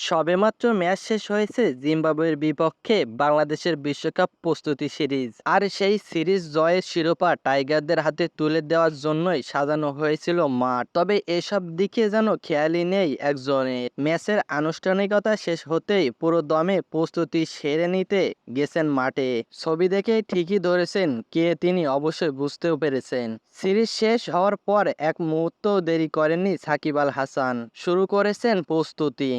সবেমাত্র ম্যাচ শেষ হয়েছে জিম্বাবুয়ের বিপক্ষে বাংলাদেশের বিশ্বকাপ প্রস্তুতি সিরিজ। আর সেই সিরিজ জয়ের শিরোপা টাইগারদের হাতে তুলে দেওয়ার জন্যই সাজানো হয়েছিল মাঠ। তবে এসব দিকে যেন খেয়ালই নেই একজনের। ম্যাচের আনুষ্ঠানিকতা শেষ হতেই পুরো দমে প্রস্তুতি সেরে নিতে গেছেন মাঠে। ছবি দেখে ঠিকই ধরেছেন কে তিনি অবশ্যই বুঝতেও পেরেছেন। সিরিজ শেষ হওয়ার পর এক মুহূর্ত দেরি করেননি সাকিব আল হাসান। শুরু করেছেন প্রস্তুতি।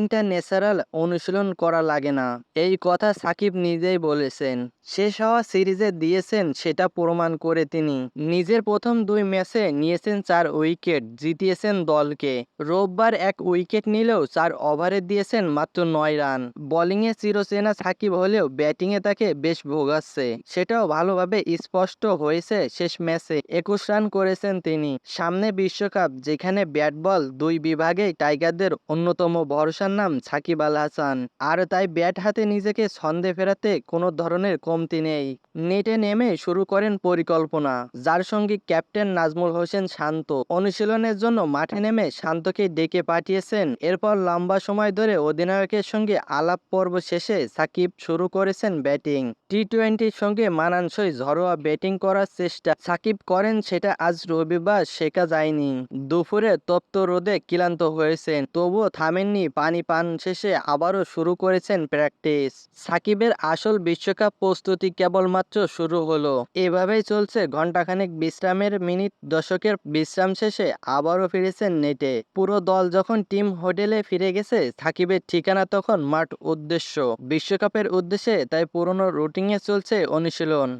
বোলিংটা ন্যাচারাল অনুশীলন করা লাগে না। এই কথা সাকিব নিজেই বলেছেন। শেষ হওয়া সিরিজে দিয়েছেন সেটা প্রমাণ করে তিনি। নিজের প্রথম দুই ম্যাচে নিয়েছেন চার উইকেট, জিতিয়েছেন দলকে। রোববার এক উইকেট নিলেও চার ওভারে দিয়েছেন মাত্র নয় রান। বোলিংয়ে চিরচেনা সাকিব হলেও ব্যাটিংয়ে তাকে বেশ ভোগাচ্ছে। সেটাও ভালোভাবে স্পষ্ট হয়েছে শেষ ম্যাচে। একুশ রান করেছেন তিনি। সামনে বিশ্বকাপ, যেখানে ব্যাট বল দুই বিভাগেই টাইগারদের অন্যতম ভরসার নাম সাকিব আল হাসান। আর তাই ব্যাট হাতে নিজেকে ছন্দে ফেরাতে কোনো ধরনের কমতি নেই। নেটে নেমে শুরু করেন পরিকল্পনা, যার সঙ্গে ক্যাপ্টেন নাজমুল হোসেন শান্ত। অনুশীলনের জন্য মাঠে নেমে শান্তকে ডেকে পাঠিয়েছেন। এরপর লম্বা সময় ধরে অধিনায়কের সঙ্গে আলাপ পর্ব শেষে সাকিব শুরু করেছেন ব্যাটিং। টি টোয়েন্টির সঙ্গে মানানসই ঘরোয়া ব্যাটিং করার চেষ্টা সাকিব করেন সেটা আজ রবিবার শেখা যায়নি। দুপুরে তপ্ত রোদে ক্লান্ত হয়েছেন, তবুও থামেননি, পানি পান শেষে আবারও শুরু করেছেন প্র্যাকটিস। সাকিবের আসল বিশ্বকাপ প্রস্তুতি কেবলমাত্র শুরু হলো। এভাবেই চলছে ঘন্টাখানেক বিশ্রামের মিনিট, দশকের বিশ্রাম শেষে আবারও ফিরেছেন নেটে। পুরো দল যখন টিম হোটেলে ফিরে গেছে, সাকিবের ঠিকানা তখন মাঠ উদ্দেশ্য। বিশ্বকাপের উদ্দেশ্যে তাই পুরনো রুটিনে চলছে অনুশীলন।